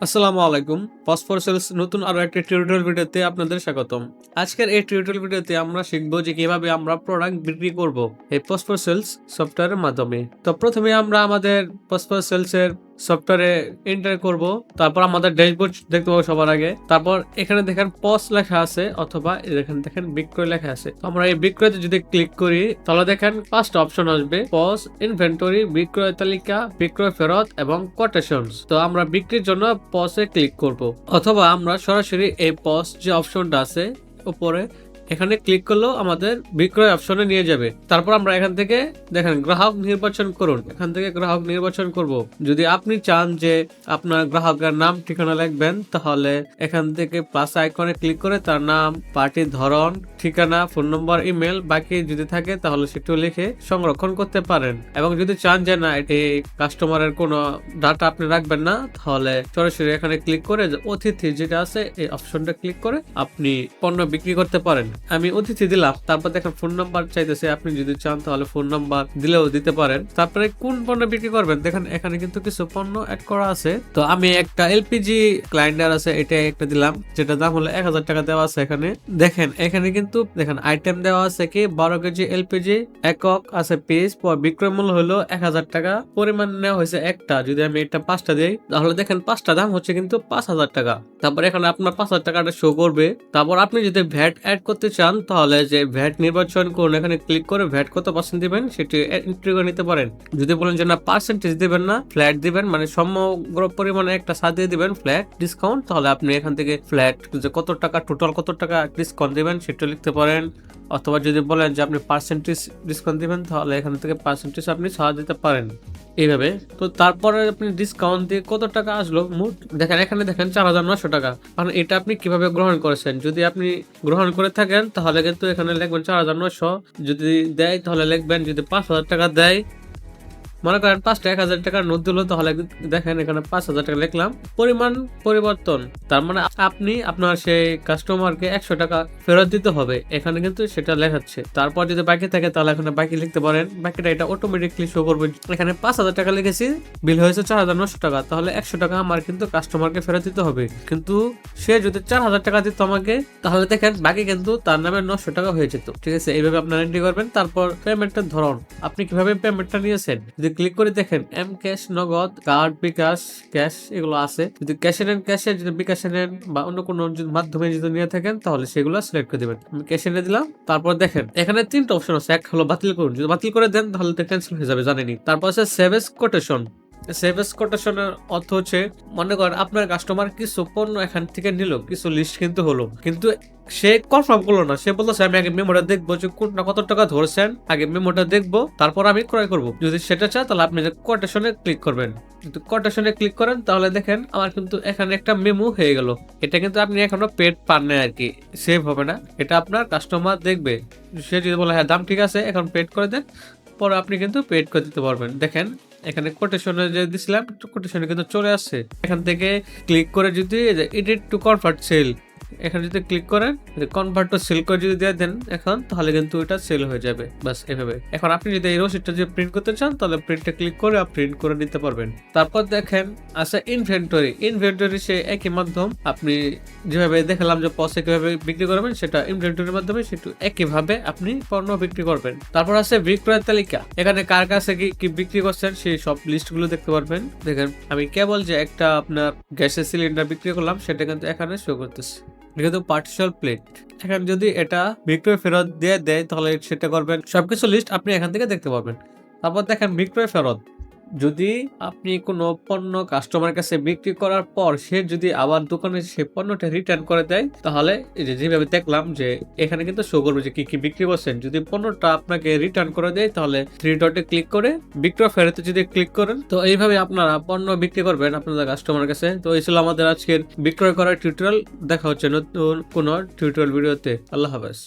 আসসালামু আলাইকুম। Phosphor sales নতুন আরও একটা টিউটোরিয়াল ভিডিওতে আপনাদের স্বাগতম। আজকের এই টিউটোরিয়াল ভিডিওতে আমরা শিখব যে কীভাবে আমরা প্রোডাক্ট বিক্রি করব এই ফসফর সেলস সফটওয়্যারের মাধ্যমে। তো প্রথমে আমরা আমাদের ফসফর সেলস এর সফটওয়্যারে এন্টার করব, তারপর আমাদের ড্যাশবোর্ড দেখতে পাবো সবার আগে। তারপর এখানে দেখেন পস লেখা আছে অথবা এখানে দেখেন বিক্রয় লেখা আছে। তো আমরা এই বিক্রয়তে যদি ক্লিক করি, তাহলে দেখেন পাঁচটা অপশন আসবে পস ইনভেন্টরি বিক্রয় তালিকা বিক্রয় ফেরত এবং কোটেশনস তো আমরা বিক্রির জন্য পসে ক্লিক করব। অথবা আমরা সরাসরি এই পস যে অপশনটা আছে, উপরে এখানে ক্লিক করলেও আমাদের বিক্রয় অপশনে নিয়ে যাবে। তারপর আমরা এখান থেকে দেখেন, গ্রাহক নির্বাচন করুন। এখান থেকে গ্রাহক নির্বাচন করব। যদি আপনি চান যে আপনার গ্রাহকের নাম, ঠিকানা লিখবেন, তাহলে এখান থেকে প্লাস আইকনে ক্লিক করে তার নাম পার্টির ধরন, ঠিকানা ফোন নম্বর ইমেল বাকি যদি থাকে, তাহলে সেটু লিখে সংরক্ষণ করতে পারেন। এবং যদি চান যে না, এটি কাস্টমারের কোনো ডাটা আপনি রাখবেন না, তাহলে সরাসরি এখানে ক্লিক করে অতিথি যেটা আছে, এই অপশনটা ক্লিক করে আপনি পণ্য বিক্রি করতে পারেন। আমি অতিথি দিলাম, তারপর দেখেন ফোন নাম্বার চাইতেছে, আপনি যদি চান তাহলে ফোন নাম্বার দিলেও দিতে পারেন। তারপরে কোন পণ্য বিক্রি করবেন? দেখেন, এখানে কিন্তু কিছু পণ্য অ্যাড করা আছে। তো আমি একটা এলপিজি ক্লাইন্ডার আছে এটা একটা দিলাম যেটা দাম হলো এক হাজার টাকা দেওয়া আছে এখানে। দেখেন, এখানে কিন্তু দেখেন আইটেম দেওয়া আছে কি, বারো কেজি এলপিজি একক আছে পিস বিক্রয় মূল্য হলো এক হাজার টাকা, পরিমাণ নেওয়া হয়েছে একটা। যদি আমি এটা পাঁচটা দিই, তাহলে দেখেন পাঁচটা দাম হচ্ছে কিন্তু পাঁচ হাজার টাকা। তারপর এখানে আপনার পাঁচ হাজার টাকাটা শো করবে। তারপর আপনি যদি ভ্যাট অ্যাড করতে চান, তাহলে যে ভ্যাট নির্বাচন করুন, এখানে ক্লিক করে ভ্যাট কত পার্সেন্ট দিবেন, সেটি এন্ট্রি করে নিতে পারেন। যদি বলেন যে না পার্সেন্টেজ দিবেন না ফ্ল্যাট দিবেন মানে সমগ্র পরিমাণে একটা সাথ দিয়ে দিবেন ফ্ল্যাট ডিসকাউন্ট তাহলে আপনি এখান থেকে ফ্ল্যাট যে কত টাকা টোটাল কত টাকা ডিসকাউন্ট দিবেন, সেটা লিখতে পারেন। অথবা যদি বলেন যে আপনি পার্সেন্টেজ ডিসকাউন্ট দিবেন, তাহলে এখান থেকে পার্সেন্টেজ আপনি ছাড় দিতে পারেন। এইভাবে। তো তারপরে আপনি ডিসকাউন্ট দিয়ে কত টাকা আসলো? মোট দেখেন, এখানে দেখেন চার হাজার নশো টাকা। কারণ এটা আপনি কীভাবে গ্রহণ করেছেন? যদি আপনি গ্রহণ করে থাকেন, তাহলে কিন্তু এখানে লিখবেন চার হাজার নশো যদি দেয়, তাহলে লিখবেন যদি পাঁচ হাজার টাকা দেয় মনে করেন পাঁচটা এক হাজার টাকার নোট দিল, তাহলে দেখেন এখানে পাঁচ হাজার টাকা লিখলাম। পরিমাণ পরিবর্তন, তার মানে আপনি আপনার সেই কাস্টমারকে একশো টাকা ফেরত দিতে হবে। এখানে কিন্তু সেটা লেখাচ্ছে। তারপর যদি বাকি থাকে, তাহলে এখানে বাকি লিখতে পারেন। বাকিটা এটা অটোমেটিকলি শো করবে। এখানে পাঁচ হাজার টাকা লিখেছি বিল হয়েছে চার হাজার নশো টাকা। তাহলে একশো টাকা আমার কিন্তু কাস্টমারকে ফেরত দিতে হবে। কিন্তু সে যদি চার হাজার টাকা দিত আমাকে, তাহলে দেখেন বাকি কিন্তু তার নামে নশো টাকা হয়ে যেত। ঠিক আছে, এইভাবে আপনারা এন্ট্রি করবেন। তারপর পেমেন্টের ধরন। আপনি কীভাবে পেমেন্টটা নিয়েছেন? যদি ক্লিক করে দেখেন M cash Nagad card bKash cash এগুলো আছে। যদি ক্যাশে নেন ক্যাশে যদি বিকাশে নেন বা অন্য কোনো মাধ্যমে যদি নিয়ে থাকেন, তাহলে সেগুলো সিলেক্ট করে দেবেন। আমি ক্যাশে নিয়ে দিলাম, তারপর দেখেন, এখানে তিনটা অপশন আছে। এক হলো বাতিল করুন। যদি বাতিল করে দেন, তাহলে তো ক্যান্সেল হয়ে যাবে জানেনি তারপর আছে সেভেস কোটেশন সেভেস কোটেশনের অর্থ হচ্ছে, মনে করেন আপনার কাস্টমার কিছু পণ্য এখান থেকে নিল, কিছু লিস্ট কিন্তু হলো। কিন্তু সে কনফার্ম করল না। সে বলতেছে আমি আগে মেমোটা দেখব যে কোনটা কত টাকা ধরছেন। আগে মেমোটা দেখব, তারপর আমি ক্রয় করব। যদি সেটা চায়, তাহলে আপনি কোটেশনে ক্লিক করবেন। কিন্তু কোটেশনে ক্লিক করেন, তাহলে দেখেন আমার কিন্তু এখানে একটা মেমো হয়ে গেল। এটা কিন্তু আপনি এখনও পেড পান না আর কি। সেভ হবে না। এটা আপনার কাস্টমার দেখবে। সে যদি বলে হ্যাঁ দাম ঠিক আছে, এখন পেড করে দেন। পরে আপনি কিন্তু পেড করে দিতে পারবেন। দেখেন এখানে কোটেশনে যে দিছিলাম কোটেশনে কিন্তু চলে আসছে। এখান থেকে ক্লিক করে যদি এডিট টু কনভার্ট সেল এখানে যদি ক্লিক করেন কনভার্ট টু সেল করে যদি দিয়ে দেন এখন, তাহলে কিন্তু এটা সেল হয়ে যাবে। বাস এভাবে। এখন আপনি যদি এই রসিদটা যদি প্রিন্ট করতে চান, তাহলে প্রিন্টে ক্লিক করে প্রিন্ট করে নিতে পারবেন। তারপর দেখেন, আছে ইনভেন্টরি ইনভেন্টরি সে একই মাধ্যম, আপনি যেভাবে দেখালাম যে পসে কীভাবে বিক্রি করবেন, সেটা ইনভেন্টরির মাধ্যমে সেটা একইভাবে আপনি পণ্য বিক্রি করবেন। তারপর আছে বিক্রয় তালিকা। এখানে কার কাছে কি কি বিক্রি করছেন, সেই সব লিস্টগুলো দেখতে পারবেন। দেখেন, আমি কেবল যে একটা আপনার গ্যাসের সিলিন্ডার বিক্রি করলাম, সেটা কিন্তু এখানে শো করতেছে। কিন্তু পার্টিশাল প্লেট এখানে যদি এটা বিক্রয় ফেরত দিয়ে দেয়, তাহলে সেটা করবেন। সবকিছু লিস্ট আপনি এখান থেকে দেখতে পাবেন তারপর দেখেন বিক্রয় ফেরত। যদি আপনি কোনো পণ্য কাস্টমার কাছে বিক্রি করার পর সে যদি আবার দোকানে সে পণ্যটা রিটার্ন করে দেয়, তাহলে যেভাবে দেখলাম যে এখানে কিন্তু শো করবে যে কি কি বিক্রি করছেন। যদি পণ্যটা আপনাকে রিটার্ন করে দেয়, তাহলে থ্রি ডটে ক্লিক করে বিক্রয় ফেরতে যদি ক্লিক করেন, তো এইভাবে আপনারা পণ্য বিক্রি করবেন আপনাদের কাস্টমার কাছে। তো এই ছিল আমাদের আজকের বিক্রয় করার টিউটোরিয়াল দেখা হচ্ছে নতুন কোনো টিউটোরিয়াল ভিডিওতে আল্লাহ হাফেজ।